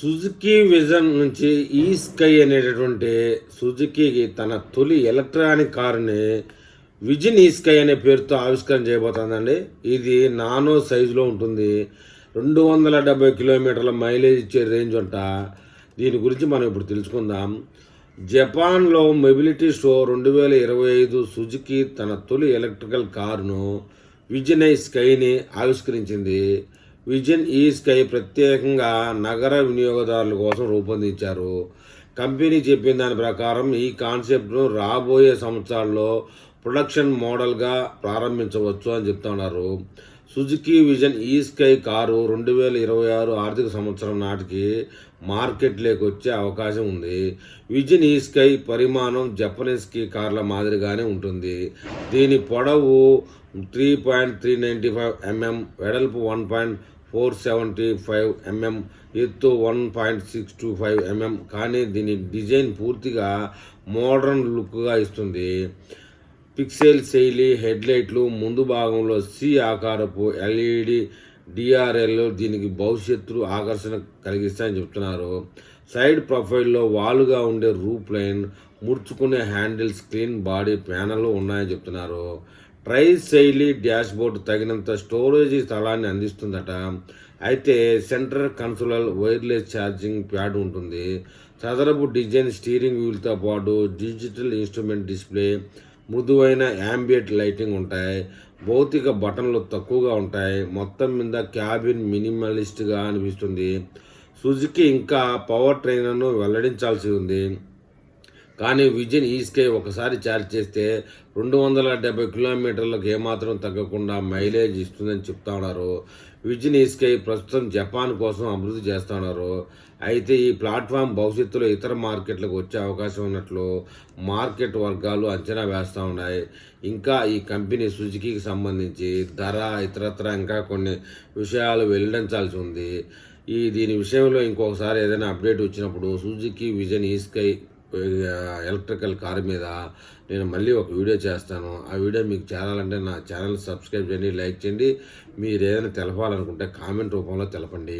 Suzuki vision నుంచి ఈ sky అనేటటువంటి సుజుకి తన తొలి ఎలక్ట్రానిక్ కారుని విజన్ ఈ స్కై అనే పేరుతో ఆవిష్కరణ చేయబోతుందండి. ఇది నానో సైజులో ఉంటుంది. రెండు వందల డెబ్బై కిలోమీటర్ల మైలేజ్ ఇచ్చే రేంజ్ అంట. దీని గురించి మనం ఇప్పుడు తెలుసుకుందాం. జపాన్లో మొబిలిటీ షో రెండు వేల ఇరవై ఐదు సుజుకి తన తొలి ఎలక్ట్రికల్ కారును విజన్ ఐ స్కైని ఆవిష్కరించింది. విజన్ ఈ స్కై ప్రత్యేకంగా నగర వినియోగదారుల కోసం రూపొందించారు. కంపెనీ చెప్పిన దాని ప్రకారం ఈ కాన్సెప్ట్ను రాబోయే సంవత్సరాల్లో ప్రొడక్షన్ మోడల్గా ప్రారంభించవచ్చు అని చెప్తున్నారు. Suzuki vision E sky car రెండు వేల ఇరవై ఆరు ఆర్థిక సంవత్సరం నాటికి మార్కెట్లోకి వచ్చే అవకాశం ఉంది. విజన్ ఈ స్కై పరిమాణం జపనీస్ కీ కార్ల మాదిరిగానే ఉంటుంది. దీని పొడవు three point three ninety five mm వెడల్పు one point four seventy five mm ఎత్తు one point six two five mm కానీ దీని డిజైన్ పూర్తిగా మోడర్న్ లుక్గా ఇస్తుంది. పిక్సెల్ శైలి హెడ్లైట్లు ముందు భాగంలో సి ఆకారపు ఎల్ఈడి డిఆర్ఎల్ దీనికి భవిష్యత్తు ఆకర్షణ కలిగిస్తాయని చెప్తున్నారు. సైడ్ ప్రొఫైల్లో వాలుగా ఉండే రూప్ లైన్ ముడుచుకునే హ్యాండిల్ స్క్రీన్ బాడీ ప్యానల్ ఉన్నాయని చెప్తున్నారు. ట్రై శైలి డాష్ తగినంత స్టోరేజీ స్థలాన్ని అందిస్తుందట. అయితే సెంటర్ కన్సోలల్ వైర్లెస్ ఛార్జింగ్ ప్యాడ్ ఉంటుంది. చదరపు డిజైన్ స్టీరింగ్ వీల్తో పాటు డిజిటల్ ఇన్స్ట్రుమెంట్ డిస్ప్లే మృదువైన యాంబియట్ లైటింగ్ ఉంటాయి. భౌతిక బటన్లు తక్కువగా ఉంటాయి. మొత్తం మీద క్యాబిన్ మినిమలిస్ట్గా అనిపిస్తుంది. సుజుకి ఇంకా పవర్ ట్రైనర్ను వెల్లడించాల్సి ఉంది. కానీ విజన్ ఈస్కే ఒకసారి ఛార్జ్ చేస్తే రెండు వందల డెబ్బై కిలోమీటర్లకు ఏమాత్రం తగ్గకుండా మైలేజ్ ఇస్తుందని చెప్తా ఉన్నారు. విజన్ ఈస్కే ప్రస్తుతం జపాన్ కోసం అభివృద్ధి చేస్తా ఉన్నారు. అయితే ఈ ప్లాట్ఫామ్ భవిష్యత్తులో ఇతర మార్కెట్లకు వచ్చే అవకాశం ఉన్నట్లు మార్కెట్ వర్గాలు అంచనా వేస్తూ ఉన్నాయి. ఇంకా ఈ కంపెనీ సుజుకీకి సంబంధించి ధర ఇతరత్ర ఇంకా కొన్ని విషయాలు వెల్లడించాల్సి ఉంది. ఈ దీని విషయంలో ఇంకొకసారి ఏదైనా అప్డేట్ వచ్చినప్పుడు Suzuki vision E sky electrical car మీద నేను మళ్ళీ ఒక వీడియో చేస్తాను. ఆ వీడియో మీకు చేరాలంటే నా ఛానల్ సబ్స్క్రైబ్ చేయండి లైక్ చేయండి. మీరు ఏదైనా తెలపాలనుకుంటే కామెంట్ రూపంలో తెలపండి.